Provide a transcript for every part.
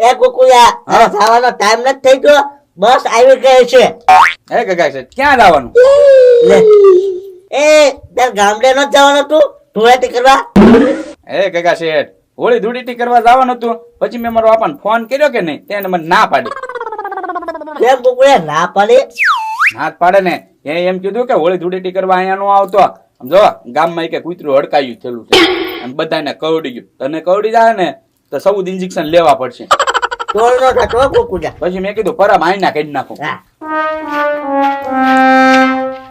એ કુકુયા જવાનો ટાઈમ નથી થઈ ગયો. બસ આવી ગઈ છે. એ ગગા છે ક્યાં જવાનું? એ તાર ગામડે ન જવાનું તું ધૂળેટી કરવા? એ ગગા શેઠ હોળી ધૂળેટી કરવા જવાનું હતું? પછી મેં મારો બાપાને ફોન કર્યો કે નહીં? તેને મને ના પાડી. કેમ ગોકુળિયા ના પાડી? ના પાડે ને. એ એમ કીધું કે હોળી ધૂળેટી કરવા અહીંયા નો આવતો. આમ જો ગામમાં એક કૂતરું હડકાયું થયેલું છે. બધાને કવડી ગયું. તને કવડી જાય ને તો સૌ ઇન્જેક્શન લેવા પડશે. નો પછી મેં કીધું પરા માયના કાઢી નાખો.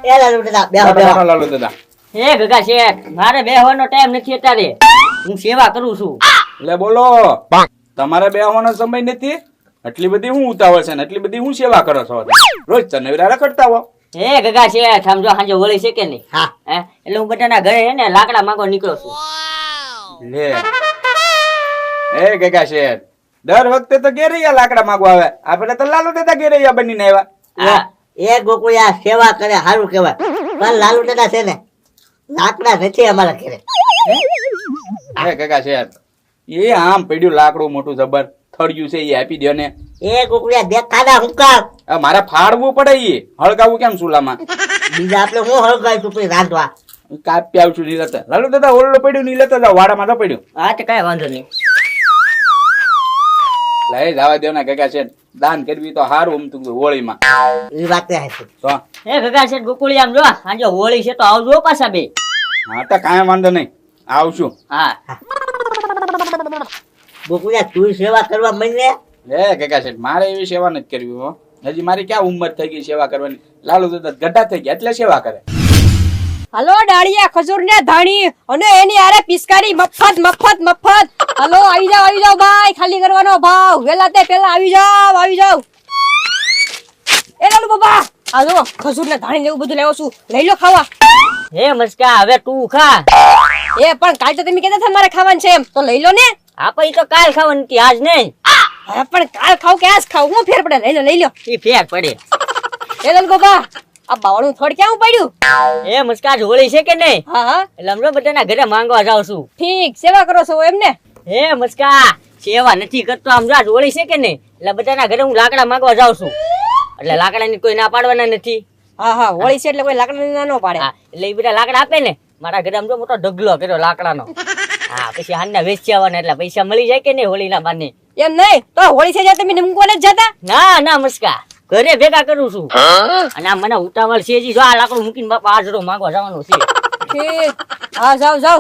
એ લાલુ દાદા બેહો. બેહો લાલુ દાદા. હે ગગા શેઠ મારે બેહવાનો ટાઈમ નથી અત્યારે. હું સેવા કરું છું. એટલે બોલો. તમારે બે આવવાનો સમય નથી? એટલી બધી હું ઉતાવળ છે ને એટલી બધી હું સેવા કરો છો? રોજ તને રખડતા હો. હે ગગા છે સમજો જો સાંજે હોળી છે કે નહીં. હા. એટલે હું બધાના ઘરે હે ને લાકડા માંગવા નીકળો છું. લે. એ ગગા શેઠ દર વખતે તો ઘેરૈયા લાકડા માંગવા આવે. આપણે તો લાલુ દાદા ઘેરૈયા બનીને આવ્યા. એ ગોકુળિયા સેવા કરે સારું કહેવાય. પણ લાલુ દાદા છે ને લાકડા નથી અમારા ઘરે. હે? કાકા છે એ આમ પડ્યું લાકડું મોટું જબર. થળિયું છે એ આપી દો ને. એ ગોકુળિયા દેખાડા હું કામ મારે ફાડવું પડે એ હળગાવું કેમ ચૂલામાં? બીજા આપણે હું હળગાવી ટુકડી રાંધવા? કાપી આવશું ની લેતા લાલુ દાદા ઓરડો પડ્યું ની લેતા જાઓ વાડામાં તો પડ્યું. હા તો કઈ વાંધો નહીં. લઈ જવા દેવ ના ગગા છે. દાન કરવી તો સારું આમ તું હોળીમાં. એ વાત છે. તો? હે ગગા છે ગોકુળી આમ જો સાંજે હોળી છે તો આવજો પાછા બે. હા તો કાંઈ વાંધો નહીં. આવશું. હા. ગોકુળિયા તું સેવા કરવા મને લે ગગા છે મારે એવી સેવા નથી કરવી હો. હજી મારી ક્યાં ઉંમર થઈ ગઈ સેવા કરવાની? લાલુ દાદા ગઢા થઈ ગયા એટલે સેવા કરે. હલો ડાળિયા ખજૂર ને ધાણી અને એની આરે પિસ્કારી મફત મફત મફત. હલો આવી જાવ આવી જાવ ભાઈ ખાલી કરવાનો ભાવ. વેલા તે પેલા આવી જાવ આવી જાવ એ લાલુ બાબા આ જો ખજૂર ને ધાણી એવું બધું લેવો છું. લઈ લો ખાવા. હે મસ્કા હવે તું ખા. એ પણ કાલ તો તમે કહેતા હતા મારે ખાવાનું છે એમ. તો લઈ લો ને. હા પછી તો કાલ ખાવાની કે આજ નહીં. હા પણ કાલ ખાવ કે આજ ખાવ હું ફેર પડે? લઈ લો લઈ લો. એ ફેર પડે. એ લાલુ બાબા આ બાવળું થોડ ક્યાં પડ્યું એ મસ્કા આજ હોળી છે કે નહીં? હા હા. લમડો બધાના ઘરે માંગવા જાઉં છું. ઠીક સેવા કરો છો એમને? હે મસ્કા સેવા નથી કરતો આમ જો હોળી છે કે નહીં? એટલે બધાના ઘરે હું લાકડા માંગવા જાઉં છું. એટલે લાકડાની કોઈ ના પાડવાના નથી. હા હા હોળી છે એટલે કોઈ લાકડા ના નો પાડે. એટલે એ બધા લાકડા આપે ને? મારા ઘરે આમ મોટો ઢગલો કર્યો લાકડાનો. હા પછી હાલના વેચી આવવાના એટલે પૈસા મળી જાય કે નહીં હોળીના બાને? એમ નહીં તો હોળી છે તમે નમકવા જ જતા? ના ના મસ્કા. ઘરે ભેગા કરું છું. અને આ મને ઉતાવળ છે જી જો આ લાકડું મૂકીને બાપા આજરો માંગવા જવાનું છે. ઠીક હા જાવ જાવ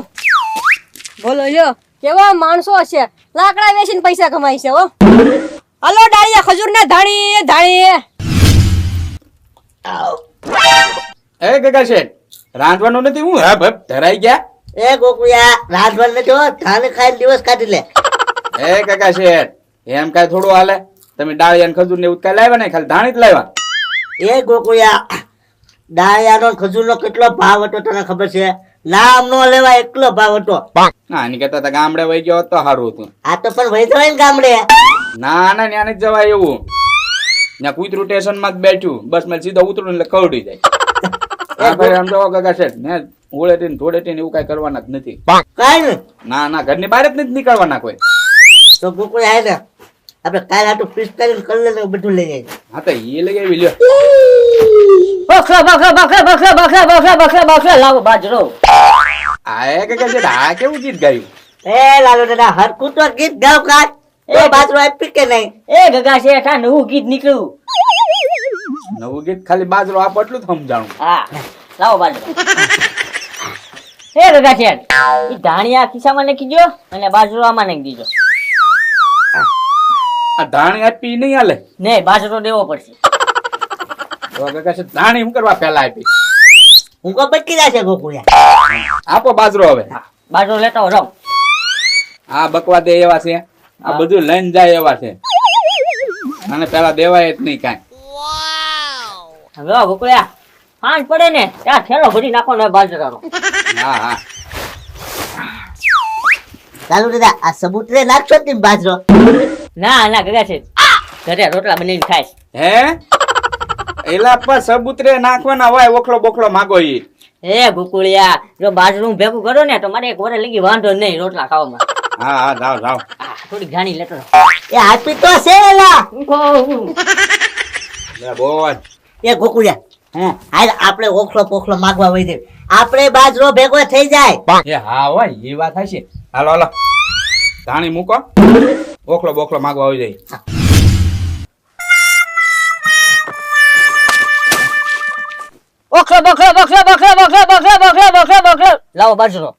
બોલો લ્યો. કેવા માણસો છે લાકડા વેચીને પૈસા કમાય છે હો. હલો ડાળિયા ખજૂર ને ધાણી ધાણી એ ગગા છે રાંધવાનું નથી હું હા ભપ ધરાઈ ગયા? એ ગોકુયા રાંધવાનું નથી હો. ધાન ખાઈને દિવસ કાઢી લે. એ ગગા છે એમ કાંઈ થોડું હાલે? તમે ડાળિયા ને ખજૂર ને એવું કઈ લાવ્યા નહીં? ખાલી ધાણી જ લાવ્યા? એ ગોકુળિયા ડાળિયાનો ને ખજૂરનો કેટલો ભાવ હતો તને ખબર છે? નામ નો લેવા એટલો ભાવ હતો. હા એની કરતા ગામડે વહી ગયો તો સારું હતું. આ તો પણ વહી જવાય ને ગામડે. ના ના ત્યાં જ જવાય એવું. ત્યાં કૂતરું સ્ટેશનમાં જ બેઠું. બસ મેં સીધો ઉતરું એટલે કવડી જાય. આમ જો ગગા શેઠ ને ઓળેટી ને ધોળેટી ને એવું કઈ કરવાના જ નથી. કાઈ ને ના ના ઘરની બહાર જ નથી નીકળવાના કોઈ. તો ગોકુળિયા આવે ને આપણે કાલ આટલું પીસ કરીને કરી લે બધું લઈ જાય હા તો એ લઈ આવી લ્યો. બકરા બકરા બકરા બકરા બકરા બકરા બકરા બકરા લાવો બાજરો. આ એ કે શેઠ આ કેવું ગીત ગાયું? એ લાલો દાદા હરકું તો ગીત ગાવ કાલ. એ બાજરો આપી કે નહીં? એ ગગા છે આ નવું ગીત નીકળ્યું. નવું ગીત ખાલી બાજરો આપ એટલું જ સમજાણું. હા લાવો બાજરો. હે ગગા છે ઈ ધાણિયા ખિસ્સામાં નાખી દો અને બાજરો આમાં નાખી દીજો આ ધાણી આપી નહીં હાલે? નહીં બાજરો દેવો પડશે. તો ધાણી હું કરવા પેલા આપી? હું કો બચી જશે ગોકુળિયા. આપો બાજરો હવે. બાજરો લેતા રહો આ બકવા દે એવા છે. આ બધું લઈને જાય એવા છે. અને પેલા દેવાય જ નહીં કાંઈ. હવે ગોકળ્યા. પાંચ પડે ને ત્યાં થેલો ભરી નાખો ને બાજરાનો. હા હા. ચાલુ દાદા આ સબૂતરે નાખશો ને બાજરો. ના ના ગગા છે. ઘરે રોટલા બનાવીને ખાઈશ. હે? એલા પર સબૂતરે નાખવાના હોય ઓખલો બોખલો માગો ઈ. એ ગોકુળિયા જો બાજરું ભેગું કરો ને તો મારે એક વરે લગી વાંધો નહીં રોટલા ખાવામાં. હા હા જાઓ જાઓ. થોડી ઘાણી લેતો એ હાથી તો છે એલા. લે બોલ એ ગોકુળિયા હમ હાલ આપણે ઓખલો પોખલો માગવા વઈ દે. આપણે બાજરો ભેગો થઈ જાય. એ હા હોય એ વાત હશે હાલો હાલો. ધાણી મૂકો. બોખલો બોખલો માગવા આવી જાય. બોખલો બોખલો બોખલો બોખલો બોખલો બોખલો બોખલો બોખલો બોખલો લાવો બાજરો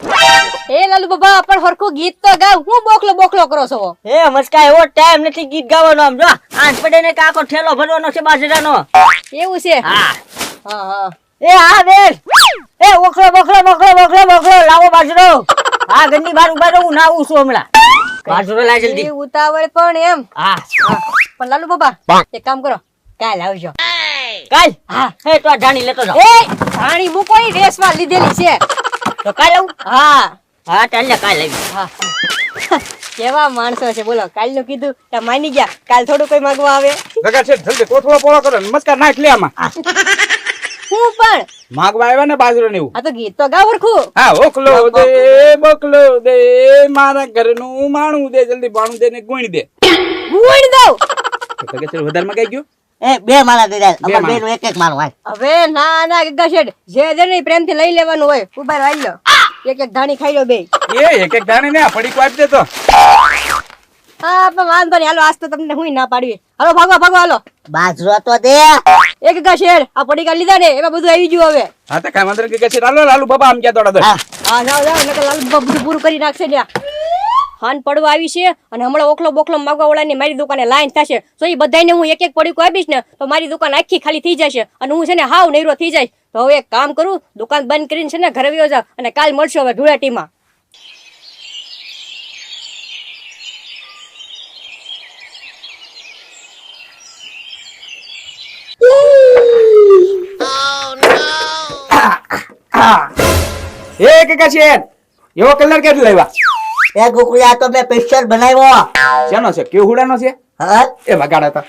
એ લાલુ બાબા પણ હરખું ગીત તો ગાવ. હું બોખલો બોખલો કરો છો? એ મસ્કા એવો ટાઈમ નથી ગીત ગાવાનો આમ જો. આઠ પડે ને કાકો ઠેલો ભરવાનો છે બાજરાનો. એવું છે? હા. હા હા. એ હા બેન એ બોખલો બોખલો બોખલો બોખલો લાવો બાજરો હા ગંદી બાર ઊભા રહું ના આવું છું હમણાં. બાજરો લાય જલ્દી. ઉતાવળ પણ એમ. હા. પણ લાલુ બાબા એક કામ કરો કાલ આવજો. કાલ? હા. એ તો જાણી લેતો જાઓ. એ મૂકો ની રેસમાં લીધેલી છે. તો કાલ આવું? હા. હા ચાલ ને કાલ આવી. હા. કેવા માણસો છે બોલો કાલનું કીધું ત્યાં માની ગયા કાલ થોડું કોઈ માંગવા આવે. છે જલ્દી કોથળો પોળો કરો નમસ્કાર નાખ લે આમાં. હું પણ. માગવા આવ્યા ને બાજરો ને એવું? આ તો ગીત તો ગાવ ઓળખું હા ઓકલો દે બોકલો દે. મારા ઘરનું માણું દે જલ્દી પાણું દે ને ગુણી દે. ગુણ દઉં. તો કે છે વધારે માં કઈ ગયું? એ બે માળા દે અમાર બે નું એક એક માળું હાલ. હવે ના ના ગશેડ. જે જે દે પ્રેમથી લઈ લેવાનું હોય ઊભા રહી લો એક એક ધાણી ખાઈ લો બે. એ એક એક ધાણી ને આ પડીકું આપી દે તો. હા પણ વાંધો નહીં. હાલો આજ તો તમને હું ના પાડવી. હાલો ભાગો ભાગો હાલો. બાજરો તો દે. એક ગગા શેઠ આ પડીકા લીધા ને એમાં બધું આવી ગયું હવે. હા તો કાંઈ વાંધો નહીં કે હાલો લાલુ બાબા આમ ક્યાં દોડા હા. હા જાઓ જાઓ નકર લાલુ બાબા બધું પૂરું કરી નાખશે ત્યાં હાન પડવા આવી છે અને હમણાં ઓખલો બોખલો માગવા વાળાની મારી દુકાને લાઈન થશે. તો એ બધાને હું એક એક પડીકું આપીશ ને તો મારી દુકાન આખી ખાલી થઈ જશે. અને હું છે ને હાવ નૈરો થઈ જાય તો હવે એક કામ કરું દુકાન બંધ કરીને છે ને ઘરે વયો જાવ અને કાલ મળશે હવે ધૂળેટીમાં. એ કે કે છે એવો કલર કેટ લાવ્યા? એ ગોકુળિયા તો મેં પિક્ચર બનાવ્યો. શેનો છે? કેવડાનો છે? હા. એ વગાડા હતા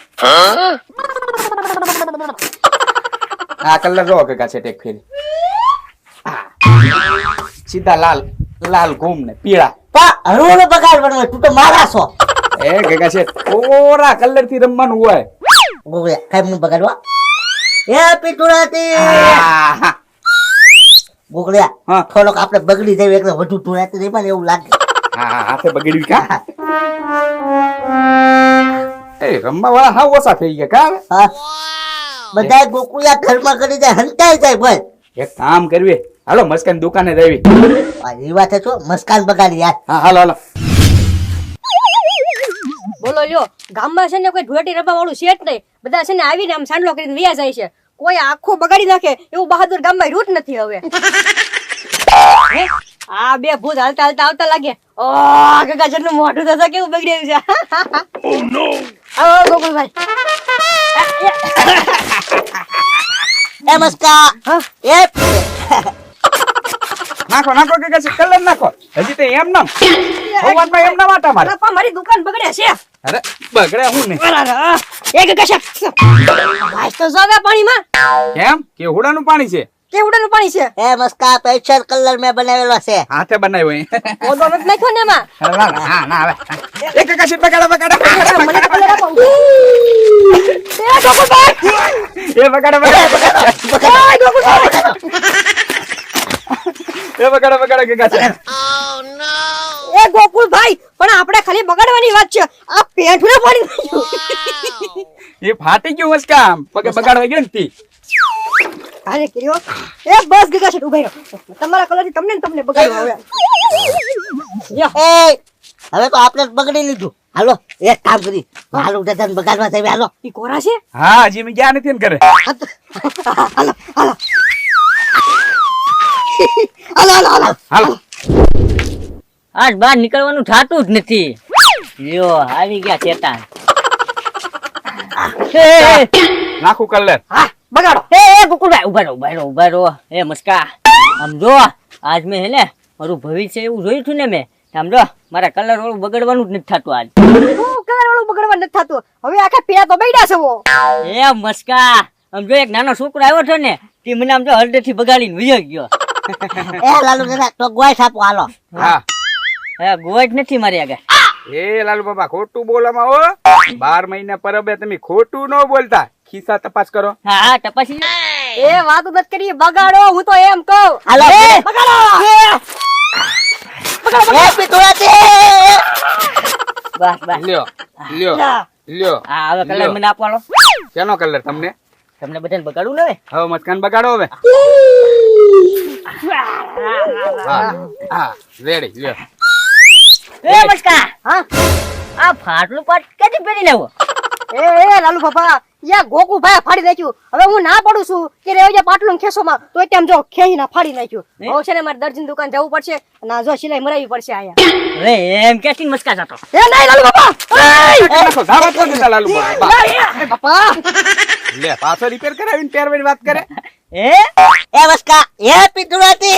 આ કલર જો કે છે ટેક ફેરી. સીધા લાલ લાલ ઘૂમ ને પીળા. પા હરવાનો બગાડ બનવો તું તો મારા છો. એ ગગા છે ઓરા કલરથી રમવાનું હોય. ગોકુળિયા કાઈ મને બગાડવા? એ પીટુરાતી! હા. થોડોક આપણે બગડી જાય એટલે વધુ ટુરાતી નહીં પણ એવું લાગે. હા હાથે બગડ્યું કા એ રમવા વાળા હા ઓછા થઈ ગયા કા બધા ગોકુળિયા ઘરમાં કરી જાય હંતાઈ જાય ભાઈ એક કામ કરવી. હાલો મસ્કાન દુકાને જવી. આ એ વાત છે છો મસ્કાન બગાડી યાર. હા હાલો હાલો. બોલો લ્યો ગામમાં છે ને કોઈ ઢોટી રમવા વાળું છે જ નહીં. બધા છે ને આવીને આમ સાંડલો કરીને વ્યા જાય છે. કોઈ આખો બગાડી નાખે. એવું બહાદુર ગામમાં રૂટ નથી હવે. હે? આ બે ભૂત હાલતા હાલતા આવતા લાગે. ઓ ગગાજરનું મોઢું થશે કેવું બગડ્યું છે? આવો ગોકુલભાઈ. એ મસ્કા. એ નાખો નાખો કે કલર નાખો. હજી તો એમ નામ. ભગવાન એમ ના વાટા મારે મારી દુકાન બગડે છે. અરે બગડે હું ને? એક કશા. ભાઈ તો જાવે પાણીમાં. કેમ? કે હુડાનું પાણી છે? કેવડાનું પાણી છે? એ મસ્કા પેચર કલર મેં બનાવેલો છે. હાથે બનાવ્યો એ. ઓદો નથી નાખ્યો ને એમાં? અરે ના, ના, ના, હવે. એક કશી બગાડા બગાડા. મને કલર આપો એ ગોકુલભાઈ એ બગાડા બગાડે એ ગોકુલભાઈ એ બગાડે બગાડે કે નો એ ગોકુળભાઈ પણ આપણે ખાલી બગાડવાની વાત છે. આ પેઠું પાણી ગયું એ ફાટી ગયું મસ્કામ પગે બગાડવા ગયો ને તી. અરે કર્યો એ બસ ગગા છે ઊભા રહ્યો. તમારા કલરથી તમને ને તમને બગાડવા હવે લ્યો. હવે તો આપણે બગડી લીધું. હાલો એક કામ કરી હાલો દાદા બગાડવા જઈએ. હાલો. ઈ કોરા છે? હા હજી મેં ગયા નથી ને કરે હાલો. હાલો હાલો હાલો. હાલો. આજ બહાર નીકળવાનું થતું જ નથી. લ્યો આવી ગયા એ, નાખું કલર હા બગાડો. એ, એ, ગોકુળભાઈ ઊભા રહો ઊભા રહો ઊભા રહો. એ મસ્કા. આમ જો આજ મેં હે ને મારું ભવિષ્ય એવું જોયું છું ને મેં. આમ જો મારા કલર વાળું બગડવાનું જ નથી થતું આજ. કલર વાળું બગડવાનું નથી થતું? હવે આખા પીડા તો બેડા છે. એ મસ્કા. આમ જો એક નાનો છોકરો આવ્યો છે ને તે મને આમ જો હળદેથી બગાડીને વયો ગયો. એ લાલુ દાદા તો ગોય સાપો હાલો. હા. હે ગોજ નથી મારી આગળ. એ લાલુ બાબા ખોટું બોલામાં હો. બાર મહિના પરબે તમે ખોટું ન બોલતા. ખિસ્સા તપાસ કરો. હા હા તપાસી એ વાત નથી કરી બગાડો હું તો એમ કહું. હાલો બગાડો! બસ બસ લ્યો લ્યો લ્યો. હા હવે કલર મને આપવાનો. શેનો કલર તમને? તમને બધાને બગાડું ને હવે? હવે મસ્કાન બગાડો હવે. હા હા રેડી લ્યો. એ મસ્કા હા? આ ફાટલું પાટ કેથી પહેરીને લેવો? એ એ લાલુ બાપા યા ગોકુ ભાઈ ફાડી નાખ્યું. હવે હું ના પડું છું કે રેવજે પાટલું ખેસોમાં તો તેમ જો ખેહી ના ફાડી નાખ્યું. હવે છે ને મારે દર્જીની દુકાન જવું પડશે ના જો સિલાઈ મરાવી પડશે આયા હવે એમ ક્યાંથી મસ્કા જાતો. એ નહીં લાલુ બાપા. ધાબા પર જતા લાલુ એ બાપા. લે પાછો રિપેર કરાવીને પહેરવાની વાત કરે? એ એ વસ્કા હેપી ધૂળેટી